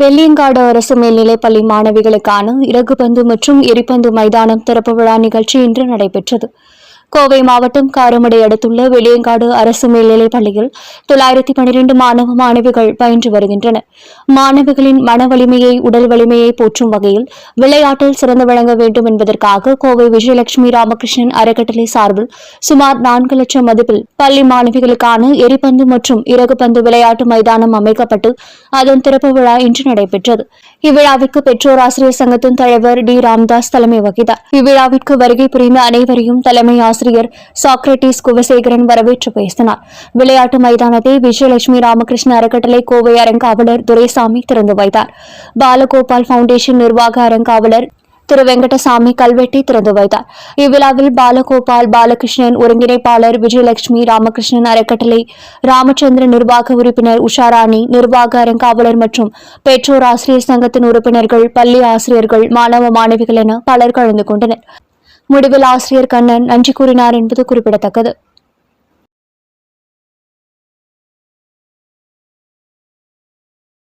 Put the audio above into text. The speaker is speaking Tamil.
வெள்ளியங்காடு அரசு மேல்நிலைப்பள்ளி மாணவிகளுக்கான இறகுபந்து மற்றும் எரிபந்து மைதானம் திறப்பு விழா நிகழ்ச்சி இன்று நடைபெற்றது. கோவை மாவட்டம் காரமடை அடுத்துள்ள வெளியங்காடு அரசு மேல்நிலைப் பள்ளியில் தொள்ளாயிரத்தி பனிரெண்டு மாணவ மாணவிகள் பயின்று வருகின்றனர் மாணவிகளின் மன வலிமையை உடல் வலிமையை போற்றும் வகையில் விளையாட்டில் சிறந்து விளங்க வேண்டும் என்பதற்காக கோவை விஜயலட்சுமி ராமகிருஷ்ணன் அறக்கட்டளை சார்பில் சுமார் நான்கு லட்சம் மதிப்பில் பள்ளி மாணவிகளுக்கான எரிபந்து மற்றும் இறகுபந்து விளையாட்டு மைதானம் அமைக்கப்பட்டு அதன் திறப்பு விழா இன்று நடைபெற்றது. இவ்விழாவிற்கு பெற்றோர் ஆசிரியர் சங்கத்தின் தலைவர் டி. ராம்தாஸ் தலைமை வகித்தார். இவ்விழாவிற்கு வருகை புரிந்த அனைவரையும் தலைமை ஆசிரியர் ஆசிரியர் சாக்ரட்டிஸ் குவசேகரன் வரவேற்று பேசினார். விளையாட்டு மைதானத்தை விஜயலட்சுமி ராமகிருஷ்ண அறக்கட்டளை கோவை அறங்காவலர் துரைசாமி திறந்து வைத்தார். பாலகோபால் பவுண்டேஷன் நிர்வாக அறங்காவலர் திரு வெங்கடசாமி கல்வெட்டி திறந்து வைத்தார். இவ்விழாவில் பாலகோபால் பாலகிருஷ்ணன் ஒருங்கிணைப்பாளர் விஜயலட்சுமி ராமகிருஷ்ணன் அறக்கட்டளை ராமச்சந்திரன் நிர்வாக உறுப்பினர் உஷாராணி நிர்வாக அறங்காவலர் மற்றும் பெற்றோர் ஆசிரியர் சங்கத்தின் உறுப்பினர்கள் பள்ளி ஆசிரியர்கள் மாணவ மாணவிகள் என பலர் கலந்து கொண்டனர். முடிவில் ஆசிரியர் கண்ணன் நன்றி கூறினார் என்பது குறிப்பிடத்தக்கது.